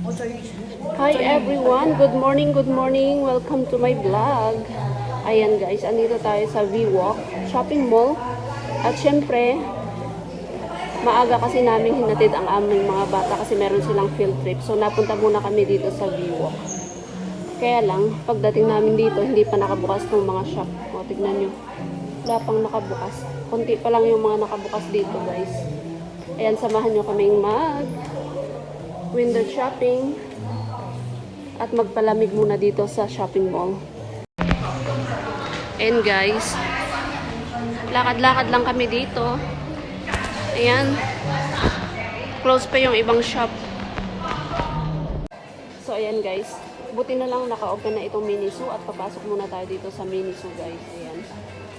Hi everyone! Good morning, good morning! Welcome to my vlog! Ayan guys, andito tayo sa V-Walk Shopping Mall. At syempre, maaga kasi namin hinatid ang aming mga bata kasi meron silang field trip. So napunta muna kami dito sa V-Walk. Kaya lang, pagdating namin dito, hindi pa nakabukas ng mga shop. O, tignan nyo. Wala pang nakabukas. Kunti pa lang yung mga nakabukas dito guys. Ayan, samahan nyo kaming mag window shopping at magpalamig muna dito sa shopping mall. And guys, lakad-lakad lang kami dito. Ayan. Close pa yung ibang shop. So ayan guys, buti na lang naka-open na itong Miniso at papasok muna tayo dito sa Miniso guys. Ayan. Ayan,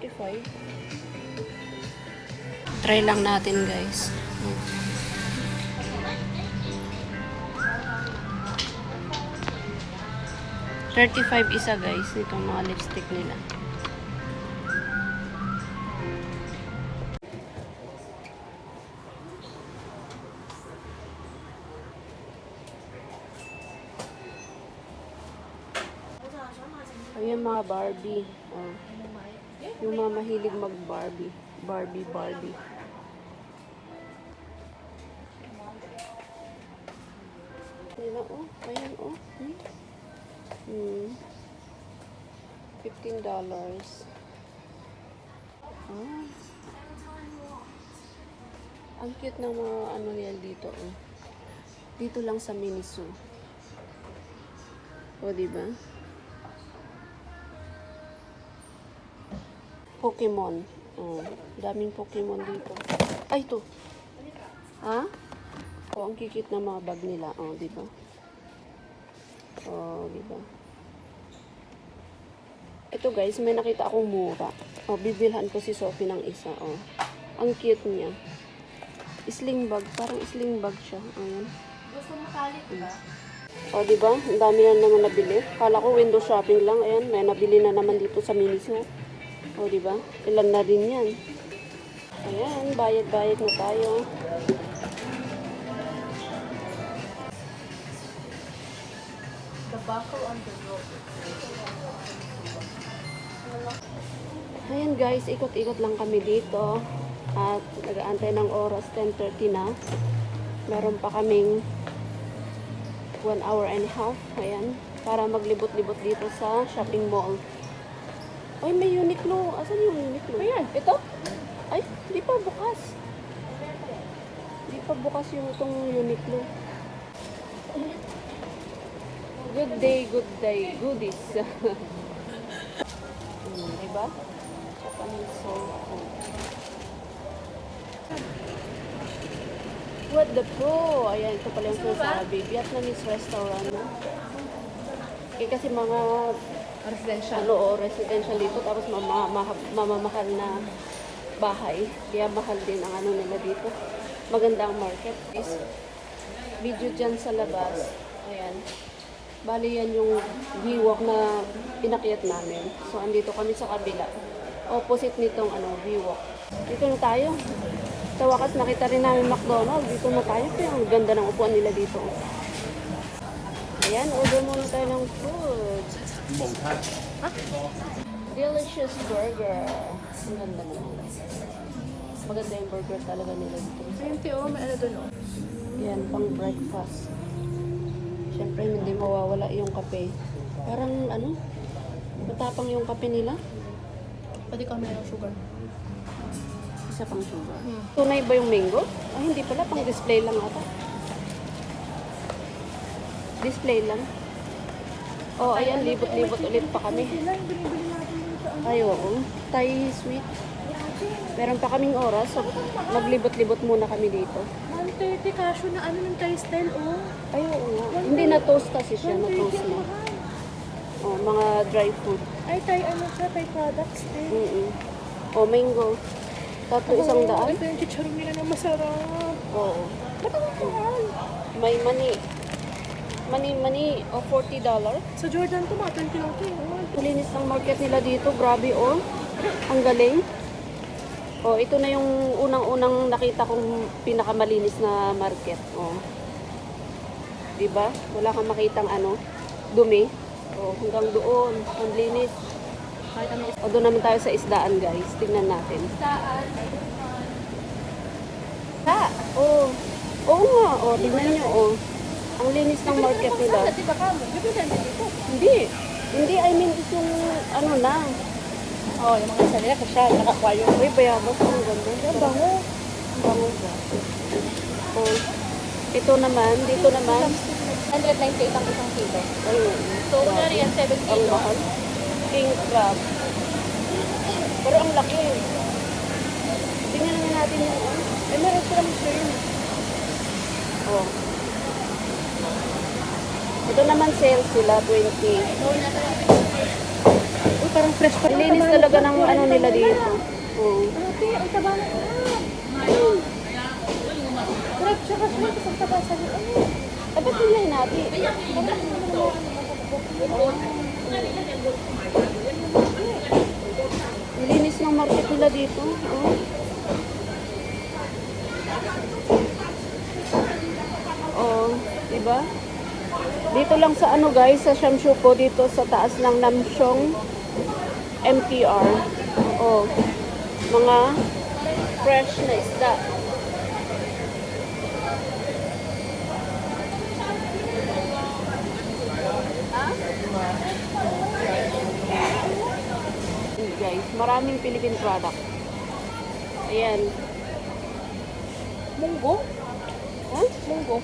35. Try lang natin, guys. Thirty-five isa guys, itong mga lipstick nila. Ayan mga Barbie. Oh. Yung mga mahilig mag-Barbie. Barbie, Barbie. Ayan oh. Ayan oh. Hmm. Hmm. $15. Ah. Ang cute ng mga ano yan dito oh. Dito lang sa Miniso. O, di ba? Pokemon. Oh, daming Pokemon dito. Ay, ito. Ha? Oh, ang kikit na mga bag nila. Oh, di ba? Oh, di ba? Ito guys, may nakita akong mura. Oh, bibilhan ko si Sophie ng isa. Oh. Ang cute niya. Sling bag. Parang sling bag siya. Ayan. Gusto mo kalit ba? O, di ba? Ang dami na naman nabili. Kala ko window shopping lang. Ayan, may nabili na naman dito sa Miniso. O, di ba? Ilan na rin yan. Ayan, bayad-bayad na tayo. Ayan guys, ikot-ikot lang kami dito. At nag-aantay ng oras, 10.30 na. Meron pa kaming 1 hour and a half. Ayan, para maglibot-libot dito sa shopping mall. Ay, may Uniqlo. Asan yung Uniqlo? Ayan. Ito? Ay, di pa bukas. Di pa bukas yung itong Uniqlo. Good day, good day. Goodies. Hmm, diba? Japanese soul food. What the pro? Ayan, ito pala yung sinasabi. Vietnamese restaurant. No? Eh, kasi mga Residential. ano, residential dito, tapos mama, maha- mamamahal na bahay. Kaya mahal din ang ano nila dito. Maganda ang market. Is video dyan sa labas. Ayan. Bali yan yung V-Walk na pinakyat namin. So, andito kami sa kabila. Opposite nitong ano, V-Walk. Dito na tayo. Sa wakas, nakita rin namin McDonald's. Dito na tayo. Kaya ang ganda ng upuan nila dito. Ayan, order muna tayo ng food. Delicious burger. Ang ganda naman. Maganda yung burger talaga nila dito. Ayun, Tio, may ano doon, oh. Yan, pang breakfast. Siyempre, hindi mawawala yung kape. Parang, ano, matapang yung kape nila. Pwede ka mayroong sugar. Isa pang sugar. Hmm. Tunay ba yung mango? Ay, hindi pala. Pang display lang ata. Display lang. Oh, ayan, libot-libot ulit pa kami. Ay, oo. Thai sweet. Meron pa kaming oras, so maglibot-libot muna kami dito. 130 cashew na ano ng Thai style, oh. Ay, oo. Hindi na toast kasi siya, na 130 toast na. Oh, mga dry food. Ay, Thai ano siya, Thai products din. Mm-mm. Oh, mango. Tatlo isang daan. Ito yung chicharon nila na masarap. Oo. Ba't ang mahal? May mani. Mani, mani. O, $40. Sa Jordan to, mga 20 lang to. eh. Malinis ng market nila dito. Grabe, oh. Ang galing. Oh, ito na yung unang-unang nakita kong pinakamalinis na market. Oh. 'Di ba? Wala kang makitang ano, dumi. Oh, hanggang doon, ang linis. O doon naman tayo sa isdaan, guys. Tingnan natin. isdaan. Ha? Oh. Oo nga, oh, tingnan niyo, oh. Ang linis ng market nila. Hindi. Hindi, I mean, is yung ano na. Oo, yung mga isa nila kasi siya naka-aquarium. Uy, bayabas ang ganda. Ang bango. Ang bango ba? Oh. Ito naman, dito naman. 198 ang isang kilo. Ayun. So, kunwari yan, 7 Ang kilo. mahal. King crab. Pero ang laki. Tingnan naman natin yung. Eh, meron silang shrimp. Oh. Ito naman sales sila, 20. Uy, parang fresh pa. Linis talaga ng ano nila dito. Ate, ang taba na crab. Tsaka shrimp, isang taba sa. Eh, ba't nila natin? Linis ng market nila dito. Oh. Oh, diba? Dito lang sa ano guys, sa Shamshuko, dito sa taas ng Namsyong MTR. Oh, mga fresh na isda. Guys, maraming Philippine product. Ayan. Munggo? Ha? Munggo.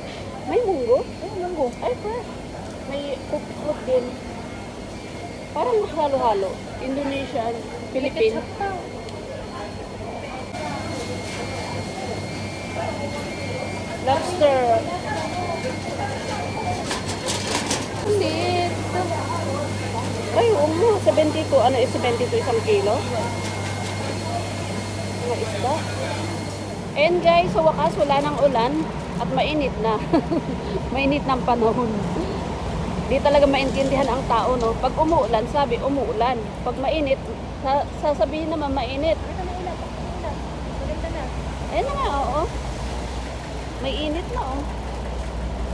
May munggo? Ay, munggo. Ay, fresh. May food din. Parang halo-halo. Indonesian, Philippine. Lobster. Sit. Ay, nga. 72. Ano is 72 isang kilo? Mga isda. And guys, sa wakas, wala nang ulan at mainit na. mainit ng panahon. Di talaga maintindihan ang tao, no? Pag umuulan, sabi, umuulan. Pag mainit, sa sasabihin naman mainit. Ayun na nga, oo. May init na, oh.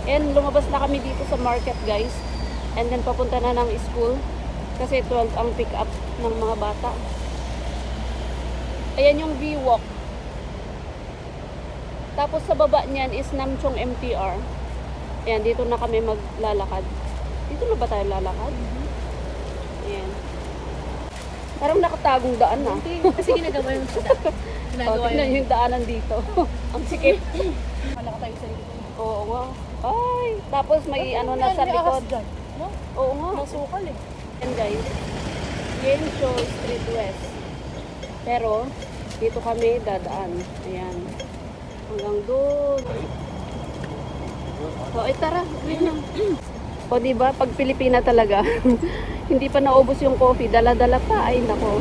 And lumabas na kami dito sa market, guys. And then papunta na ng school. Kasi 12 ang pick up ng mga bata. Ayan yung V-Walk. Tapos sa baba niyan is Namchong MTR. Ayan, dito na kami maglalakad. Dito na ba tayo lalakad? Ayan. Parang nakatagong daan na. Hindi, kasi ginagawa yung. Oh, Ginagawa tingnan yung... daanan dito. ang sikip. Malaka tayo sa likod. Oo nga. Ay, tapos may ano na sa likod. dyan. No? Oo nga. Masukal eh. Yan guys. Show Street West. Pero, dito kami dadaan. Ayan. Hanggang doon. O, ay tara. Wait lang. O, di ba Pag Pilipina talaga, hindi pa naubos yung coffee, dala-dala pa. Ay, nako.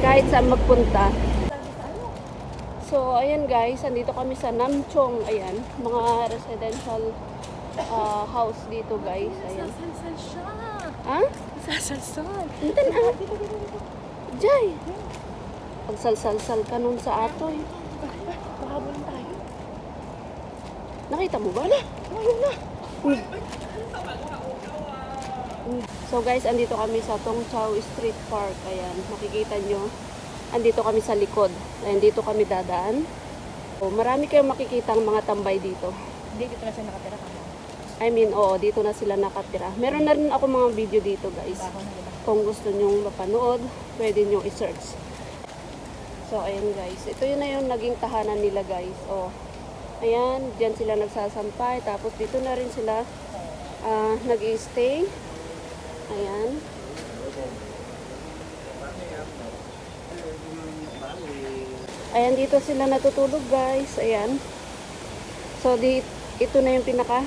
Kahit saan magpunta. So, ayan guys, andito kami sa Namchong. Ayan, mga residential ah, house dito guys. Ayan. Sasalsal siya. Ha? Sasalsal. Hindi na. Jay. Pagsalsalsal ka nun sa atoy. Pahabol tayo. Nakita mo ba? Ayun na. So guys, andito kami sa Tongchao Street Park. Ayan, makikita nyo. Andito kami sa likod. Ayan, dito kami dadaan. So, marami kayong makikita mga tambay dito. Dito na siya nakatira ka. I mean, oo, dito na sila nakatira. Meron na rin ako mga video dito guys. Diba? Kung gusto nyong mapanood, pwede nyong i-search. So, ayan guys. Ito yun na yung naging tahanan nila guys. Oh. Ayan, dyan sila nagsasampay. Tapos dito na rin sila ah, nag-stay. Ayan. Ayan, dito sila natutulog guys. Ayan. So, di, ito na yung pinaka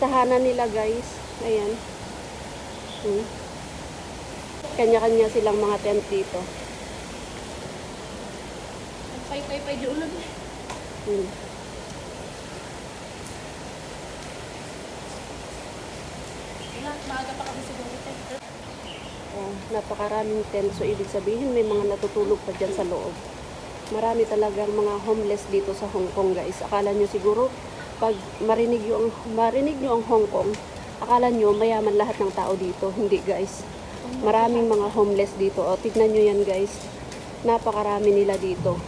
tahanan nila guys. Ayan. Hmm. Kanya-kanya silang mga tent dito. Pay-pay-pay di ulan. Hmm. Wala, maaga pa kami siguro. tayo. Oh, napakaraming tent. So, ibig sabihin, may mga natutulog pa dyan sa loob. Marami talagang mga homeless dito sa Hong Kong, guys. Akala nyo siguro, pag marinig nyo ang, marinig nyo ang Hong Kong, akala nyo mayaman lahat ng tao dito. Hindi, guys. Maraming mga homeless dito. O, tignan nyo yan, guys. Napakarami nila dito.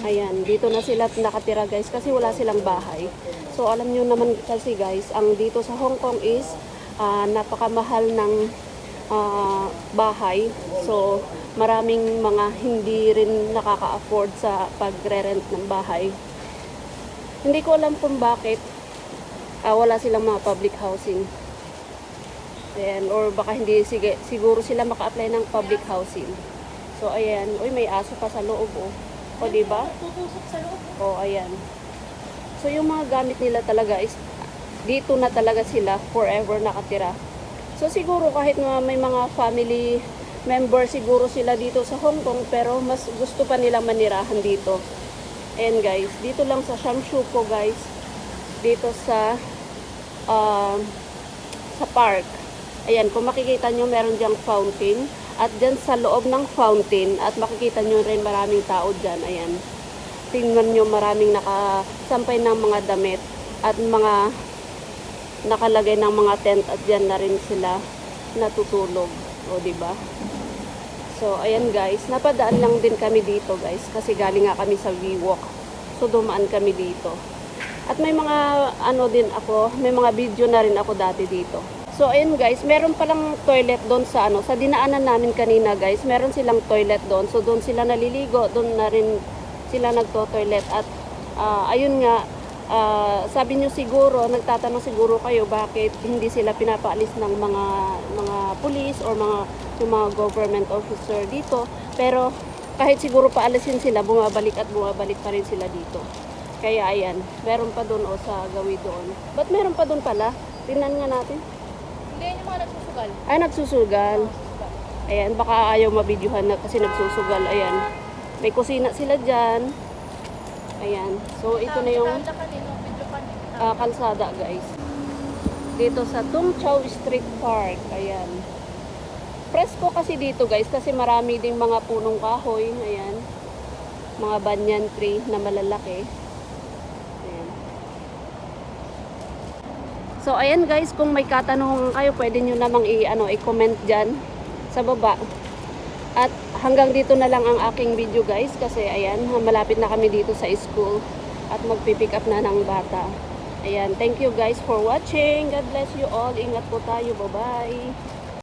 Ayan, dito na sila nakatira guys kasi wala silang bahay. So alam nyo naman kasi guys, ang dito sa Hong Kong is ah, napakamahal ng ah, bahay. So maraming mga hindi rin nakaka-afford sa pagre-rent ng bahay. Hindi ko alam kung bakit ah, wala silang mga public housing. Ayan, or baka hindi sige, siguro sila maka-apply ng public housing. So ayan, uy may aso pa sa loob oh. O di ba? Tutusok sa loob. O, ayan. So, yung mga gamit nila talaga is dito na talaga sila forever nakatira. So, siguro kahit na may mga family member siguro sila dito sa Hong Kong, pero mas gusto pa nilang manirahan dito. Ayan guys, dito lang sa Shamshu po guys. Dito sa ah, sa park. Ayan, kung makikita nyo, meron diyang fountain. At dyan sa loob ng fountain, at makikita nyo rin maraming tao dyan. Ayan. Tingnan nyo maraming nakasampay ng mga damit at mga nakalagay ng mga tent at dyan na rin sila natutulog. O, di ba? So, ayan guys, napadaan lang din kami dito guys kasi galing nga kami sa WeWalk. So, dumaan kami dito. At may mga ano din ako, may mga video na rin ako dati dito. So ayun guys, meron palang toilet doon sa ano, sa dinaanan namin kanina guys, meron silang toilet doon. So doon sila naliligo, doon na rin sila nagto-toilet at ah, ayun nga ah, sabi niyo siguro, nagtatanong siguro kayo bakit hindi sila pinapaalis ng mga mga pulis or mga yung mga government officer dito. Pero kahit siguro paalisin sila, bumabalik at bumabalik pa rin sila dito. Kaya ayan, meron pa doon o sa gawi doon. Ba't meron pa doon pala? Tingnan nga natin. Hindi, yung mga nagsusugal. Ay, nagsusugal. Ayan, baka ayaw mabidyohan na kasi nagsusugal. Ayan. May kusina sila dyan. Ayan. So, ito na yung ah, kalsada, guys. Dito sa Tung Chow Street Park. Ayan. Presko kasi dito, guys, kasi marami ding mga punong kahoy. Ayan. Mga banyan tree na malalaki. Ayan. So, ayan guys, kung may katanungan kayo, pwede nyo namang i- ano, i-comment dyan sa baba. At hanggang dito na lang ang aking video guys, kasi ayan, malapit na kami dito sa school at magpipick up na ng bata. Ayan, thank you guys for watching. God bless you all. Ingat po tayo. Bye-bye.